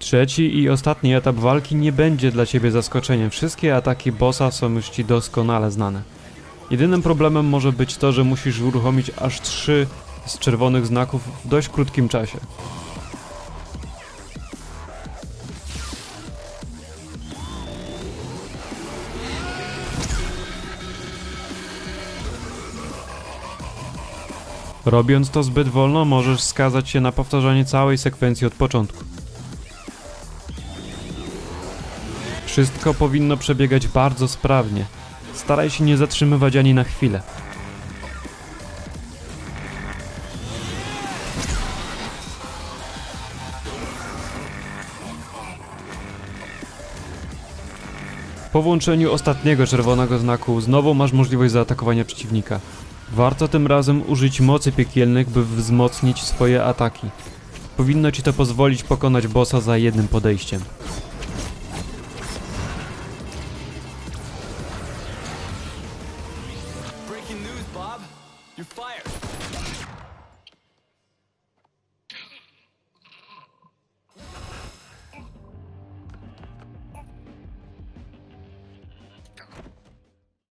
Trzeci i ostatni etap walki nie będzie dla ciebie zaskoczeniem. Wszystkie ataki bossa są już ci doskonale znane. Jedynym problemem może być to, że musisz uruchomić aż trzy z czerwonych znaków w dość krótkim czasie. Robiąc to zbyt wolno, możesz skazać się na powtarzanie całej sekwencji od początku. Wszystko powinno przebiegać bardzo sprawnie. Staraj się nie zatrzymywać ani na chwilę. Po włączeniu ostatniego czerwonego znaku znowu masz możliwość zaatakowania przeciwnika. Warto tym razem użyć mocy piekielnych, by wzmocnić swoje ataki. Powinno ci to pozwolić pokonać bossa za jednym podejściem. Breaking news, Bob. You're fired.